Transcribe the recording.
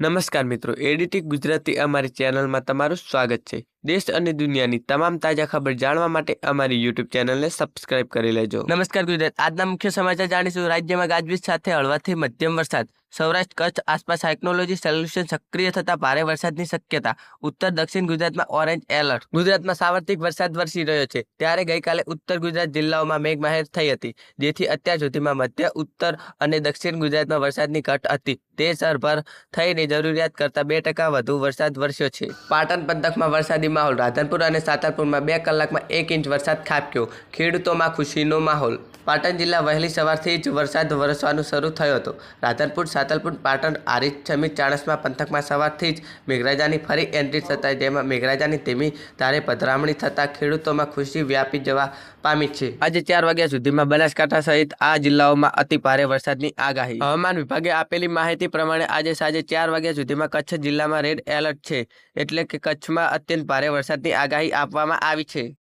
નમસ્કાર મિત્રો એડિટિક ગુજરાતી અમારી ચેનલમાં તમારું સ્વાગત છે. દેશ અને દુનિયાની તમામ તાજા ખબર જાણવા માટે અમારી યુટ્યુબ ચેનલને સબસ્ક્રાઇબ કરી લેજો. નમસ્કાર ગુજરાત. આજના મુખ્ય સમાચાર જાણીશું. રાજ્યમાં ગાજવીજ સાથે હળવાથી મધ્યમ વરસાદ. સૌરાષ્ટ્ર કચ્છ આસપાસ સાયક્નોલોજી સોલ્યુશન સક્રિય થતા ભારે વરસાદની શક્યતા. ઉત્તર, દક્ષિણ ગુજરાતમાં ઓરેન્જ એલર્ટ ગુજરાતમાં સાર્વત્રિક વરસાદ વરસી રહ્યો છે. ત્યારે ગઈકાલે ઉત્તર ગુજરાત જિલ્લાઓમાં મેઘમહેર થઈ હતી. જેથી અત્યાર સુધીમાં મધ્ય, ઉત્તર અને દક્ષિણ ગુજરાતમાં વરસાદની ઘટ હતી. તે સરભર થઈને જરૂરિયાત કરતાં બે ટકા વધુ વરસાદ વરસ્યો છે. પાટણ પંથકમાં વરસાદી માહોલ, રાધનપુર અને સાતારપુરમાં બે કલાકમાં એક ઇંચ વરસાદ ખાબક્યો. ખેડૂતોમાં ખુશીનો માહોલ. પાટણ જિલ્લા વહેલી સવારથી જ વરસાદ વરસવાનું શરૂ થયો હતો. રાધનપુર, સાતલપુર, પાટણ આરીચ છમી, ચાણસમા પંથકમાં સવારથી જ મેઘરાજાની ફરી એન્ટ્રી થતાં જેમાં મેઘરાજાની ધીમી ધારે પધરામણી થતાં ખેડૂતોમાં ખુશી વ્યાપી જવા પામી છે. આજે ચાર વાગ્યા સુધીમાં બનાસકાંઠા સહિત આ જિલ્લાઓમાં અતિ ભારે વરસાદની આગાહી. હવામાન વિભાગે આપેલી માહિતી પ્રમાણે આજે સાંજે ચાર વાગ્યા સુધીમાં કચ્છ જિલ્લામાં રેડ એલર્ટ છે. એટલે કે કચ્છમાં અત્યંત ભારે વરસાદની આગાહી આપવામાં આવી છે.